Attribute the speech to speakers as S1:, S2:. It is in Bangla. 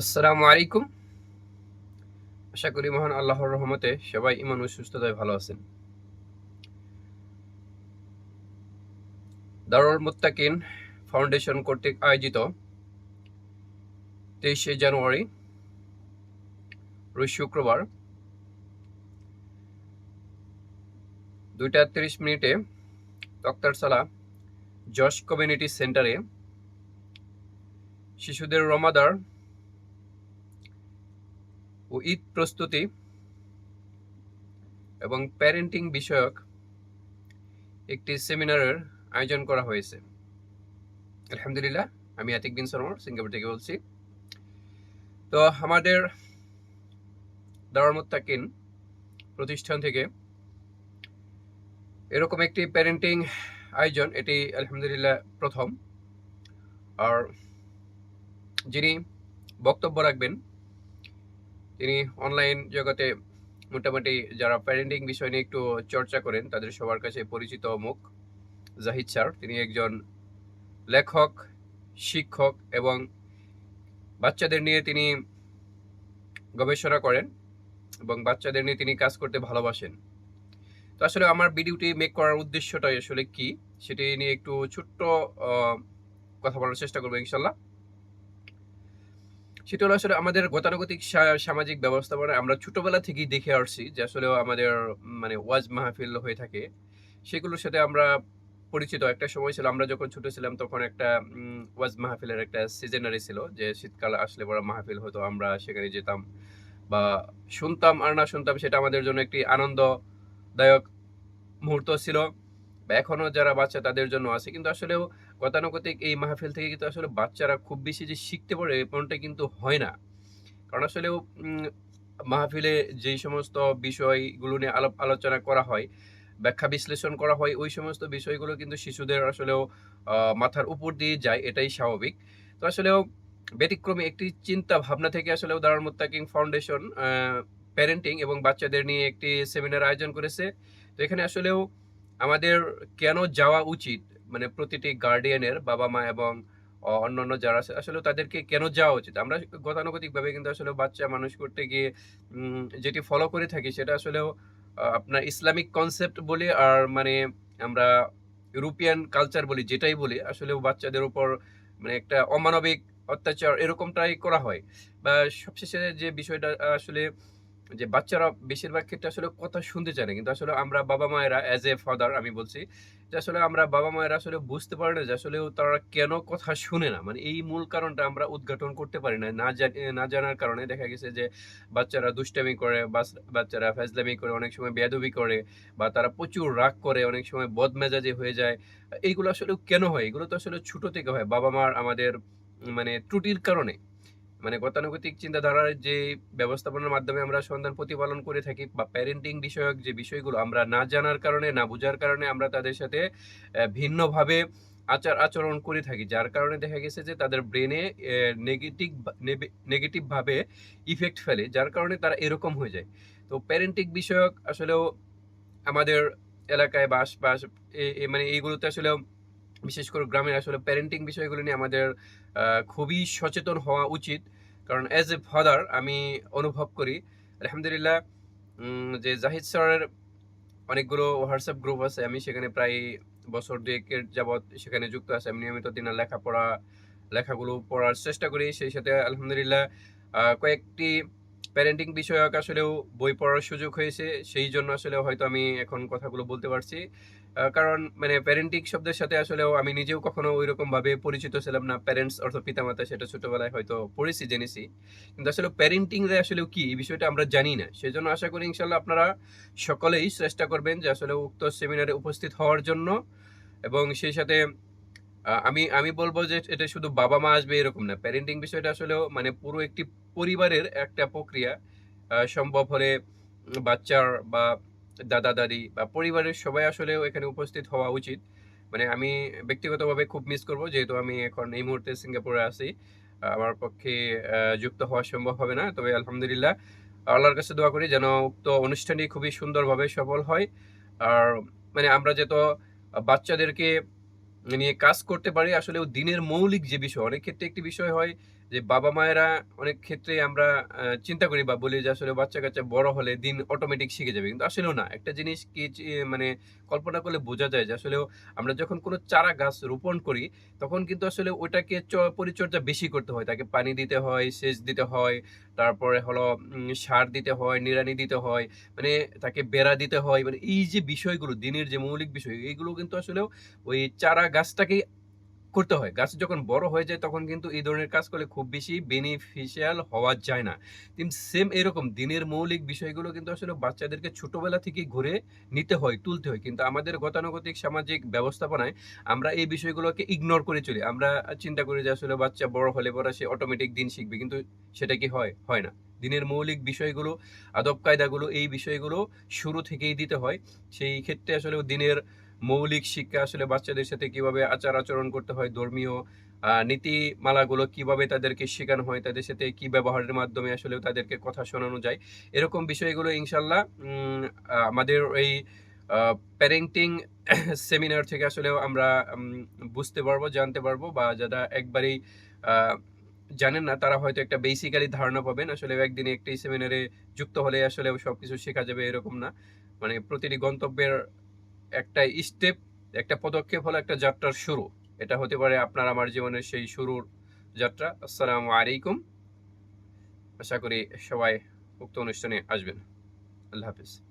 S1: আসসালামু আলাইকুম। আশা করি মহান আল্লাহর রহমতে সবাই ইমান ও সুস্থতায় ভালো আছেন। দারুল মুত্তাকিন ফাউন্ডেশন কর্তৃক আয়োজিত তেইশে জানুয়ারি, রোজ শুক্রবার, দুইটা তিরিশ মিনিটে তক্তারসালা জশ কমিউনিটি সেন্টারে শিশুদের রমাদার ও ঈদ প্রস্তুতি এবং প্যারেন্টিং বিষয়ক একটি সেমিনারের আয়োজন করা হয়েছে। আলহামদুলিল্লাহ, আমি আতিক বিন সরমর, সিঙ্গাপুর থেকে বলছি। তো আমাদের দারমুত্তাকিন প্রতিষ্ঠান থেকে এরকম একটি প্যারেন্টিং আয়োজন, এটি আলহামদুলিল্লাহ প্রথম। আর যিনি বক্তব্য রাখবেন তিনি অনলাইন জগতে মোটামুটি যারা প্যারেন্টিং বিষয় নিয়ে একটু চর্চা করেন, তাদের সবার কাছে পরিচিত মুখ জাহিদ স্যার। তিনি একজন লেখক, শিক্ষক এবং বাচ্চাদের নিয়ে তিনি গবেষণা করেন এবং বাচ্চাদের নিয়ে তিনি কাজ করতে ভালোবাসেন। তো আসলে আমার ভিডিওটি মেক করার উদ্দেশ্যটাই আসলে কি, সেটি নিয়ে একটু ছোট্ট কথা বলার চেষ্টা করব ইনশাল্লাহ। সেটা হলো আসলে আমাদের গতানুগতিক সামাজিক ব্যবস্থাপনা আমরা ছোটবেলা থেকেই দেখে আসছি যে আসলে আমাদের মানে ওয়াজ মাহফিল হয়ে থাকে। সেগুলোর সাথে আমরা পরিচিত। একটা সময় ছিল, আমরা যখন ছোট ছিলাম তখন একটা ওয়াজ মাহফিলের একটা সিজনারি ছিল যে শীতকাল আসলে বড় মাহফিল হতো, আমরা সেখানে যেতাম বা শুনতাম আর না শুনতাম সেটা আমাদের জন্য একটি আনন্দদায়ক মুহূর্ত ছিল। বা এখনও যারা বাচ্চা তাদের জন্য আছে। কিন্তু আসলেও গতানুগতিক এই মাহফিল থেকে কিন্তু আসলে বাচ্চারা খুব বেশি যে শিখতে পারে এমনটা কিন্তু হয় না। কারণ আসলেও মাহফিলে যেই সমস্ত বিষয়গুলো নিয়ে আলাপ আলোচনা করা হয়, ব্যাখ্যা বিশ্লেষণ করা হয়, ওই সমস্ত বিষয়গুলো কিন্তু শিশুদের আসলেও মাথার উপর দিয়ে যায়, এটাই স্বাভাবিক। তো আসলেও ব্যতিক্রমী একটি চিন্তা ভাবনা থেকে আসলেও দারার মুত্তাকিং ফাউন্ডেশন প্যারেন্টিং এবং বাচ্চাদের নিয়ে একটি সেমিনার আয়োজন করেছে। তো এখানে আসলেও আমাদের কেন যাওয়া উচিত? মানে প্রতিটি গার্ডিয়ানের বাবা মা এবং অন্যান্য যারা আছে, আসলে তাদেরকে কেন যাওয়া উচিত? আমরা গতানুগতিকভাবে কিন্তু আসলে বাচ্চা মানুষ করতে গিয়ে যেটি ফলো করে থাকি সেটা আসলেও আপনার ইসলামিক কনসেপ্ট বলি আর মানে আমরা ইউরোপিয়ান কালচার বলি, যেটাই বলি আসলে বাচ্চাদের উপর মানে একটা অমানবিক অত্যাচার এরকমটাই করা হয়। বা সবশেষে যে বিষয়টা, আসলে যে বাচ্চারা বেশিরভাগ ক্ষেত্রে আসলে কথা শুনতে চায় না। কিন্তু আসলে আমরা বাবা মায়েরা অ্যাজ এ ফাদার আমি বলছি, যে আসলে আমরা বাবা মায়েরা আসলে বুঝতে পারি না যে আসলে তারা কেন কথা শুনে না। মানে এই মূল কারণটা আমরা উদ্ঘাটন করতে পারি না। না জানার কারণে দেখা গেছে যে বাচ্চারা দুষ্টামি করে বাচ্চারা ফেজলামি করে, অনেক সময় বেদবি করে বা তারা প্রচুর রাগ করে, অনেক সময় বদমেজাজি হয়ে যায়। এইগুলো আসলে কেন হয়? এগুলো তো আসলে ছোট থেকে হয়। বাবা মার আমাদের মানে ত্রুটির কারণে। মানে গতানুগতিক চিন্তাধারার যে ব্যবস্থাপনার মাধ্যমে আমরা সন্ধান প্রতিপালন করে থাকি বা প্যারেন্টিং বিষয়ক যে বিষয়গুলো আমরা না জানার কারণে, না বোঝার কারণে আমরা তাদের সাথে ভিন্নভাবে আচার আচরণ করে থাকি। যার কারণে দেখা গেছে যে তাদের ব্রেনে নেগেটিভ নেগেটিভভাবে ইফেক্ট ফেলে, যার কারণে তারা এরকম হয়ে যায়। তো প্যারেন্টিং বিষয়ক আসলেও আমাদের এলাকায় বা আশপাশ মানে এইগুলোতে আসলে বিশেষ করে গ্রামের আসলে প্যারেন্টিং বিষয়গুলো নিয়ে আমাদের খুবই সচেতন হওয়া উচিত। কারণ অ্যাজ এ ফাদার আমি অনুভব করি, আলহামদুলিল্লাহ যে জাহিদ স্যারের অনেকগুলো হোয়াটসঅ্যাপ গ্রুপ আছে, আমি সেখানে প্রায় বছর দুয়েকের যাবৎ সেখানে যুক্ত আছে। আমি নিয়মিত দিনের লেখাপড়া, লেখাগুলো পড়ার চেষ্টা করি। সেই সাথে আলহামদুলিল্লাহ কয়েকটি প্যারেন্টিং বিষয়ক আসলেও বই পড়ার সুযোগ হয়েছে, সেই জন্য আসলে হয়তো আমি এখন কথাগুলো বলতে পারছি। কারণ মানে প্যারেন্টিং শব্দের সাথে আসলেও আমি নিজেও কখনো ওই ভাবে পরিচিত ছিলাম না। প্যারেন্টস অর্থ পিতামাতা সেটা ছোটবেলায় হয়তো পড়েছি, জেনেছি। কিন্তু আসলে প্যারেন্টিং রে আসলে কি, এই বিষয়টা আমরা জানি না। সেজন্য আশা করি ইনশাল্লাহ আপনারা সকলেই চেষ্টা করবেন যে আসলে উক্ত সেমিনারে উপস্থিত হওয়ার জন্য এবং সেই সাথে আমি আমি বলব যে এটা শুধু বাবা মা আসবে এরকম না। প্যারেন্টিং বিষয়টা আসলেও মানে পুরো একটি পরিবারের একটা প্রক্রিয়া সম্ভব হলে বাচ্চার বা দাদা, দাদি বা পরিবারের সবাই আসলেও এখানে উপস্থিত হওয়া উচিত। মানে আমি ব্যক্তিগতভাবে খুব মিস করব, যেহেতু আমি এখন এই মুহূর্তে সিঙ্গাপুরে আছি। আমার পক্ষে যুক্ত হওয়া সম্ভব হবে না, তবে আলহামদুলিল্লাহ আল্লাহর কাছে দোয়া করি যেন উক্ত অনুষ্ঠানটি খুবই সুন্দরভাবে সফল হয়। আর মানে আমরা যেত বাচ্চাদেরকে নিয়ে কাজ করতে পারি। আসলে দিনের মৌলিক যে বিষয় অনেক ক্ষেত্রে একটি বিষয় হয় যে বাবা-মায়েরা অনেক ক্ষেত্রে আমরা চিন্তা করি বা বলি যে আসলে বাচ্চা-কাচ্চা বড় হলে দিন অটোমেটিক শিখে যাবে। কিন্তু আসলেও না। একটা জিনিস কি মানে কল্পনা করলে বোঝা যায় যে আসলেও আমরা যখন কোনো চারা গাছ রোপণ করি, তখন কিন্তু আসলে ওটাকে পরিচর্যা বেশি করতে হয়। তাকে পানি দিতে হয়, সেচ দিতে হয়, তারপরে হলো সার দিতে হয়, নিড়ানি দিতে হয়, মানে তাকে বেড়া দিতে হয়। মানে এই যে বিষয়গুলো, দিনের যে মৌলিক বিষয়, এইগুলো কিন্তু আসলেও ওই চারা গাছটাকেই করতে হয়। গাছ যখন বড় হয়ে যায় তখন কিন্তু এই ধরনের কাজ করলে খুব বেশি বেনিফিশিয়াল হওয়া যায় না। সেম এরকম দিনের মৌলিক বিষয়গুলো কিন্তু আসলে বাচ্চাদেরকে ছোটবেলা থেকেই ঘুরে নিতে হয়, তুলতে হয়। কিন্তু আমাদের গতানুগতিক সামাজিক ব্যবস্থাপনায় আমরা এই বিষয়গুলোকে ইগনোর করে চলি। আমরা চিন্তা করি যে আসলে বাচ্চা বড় হলে পরে সে অটোমেটিক দিন শিখবে। কিন্তু সেটা কি হয়? হয় না। দিনের মৌলিক বিষয়গুলো, আদব-কায়দাগুলো, এই বিষয়গুলো শুরু থেকেই দিতে হয়। সেই ক্ষেত্রে আসলেও দিনের মৌলিক শিক্ষা আসলে বাচ্চাদের সাথে কীভাবে আচার-আচরণ করতে হয়, ধর্মীয় নীতিমালাগুলো কীভাবে তাদেরকে শেখানো হয়, তাদের সাথে কি ব্যবহারের মাধ্যমে আসলেও তাদেরকে কথা শোনানো যায়। এরকম বিষয়গুলো ইনশাল্লাহ আমাদের এই প্যারেন্টিং সেমিনার থেকে আসলেও আমরা বুঝতে পারব, জানতে পারব বা যারা একবারেই জানেন না তারা হয়তো একটা বেসিক্যালি ধারণা পাবেন। আসলে একদিনে একটি সেমিনারে যুক্ত হলে আসলে সবকিছু শেখা যাবে এরকম না। মানে প্রতিটি গন্তব্যের একটা স্টেপ, একটা পদক্ষেপ হলো একটা যাত্রার শুরু। এটা হতে পারে আপনার আমার জীবনের সেই শুরুর যাত্রা। আসসালাম আলাইকুম। আশা করি সবাই উক্ত অনুষ্ঠানে আসবেন। আল্লাহ হাফেজ।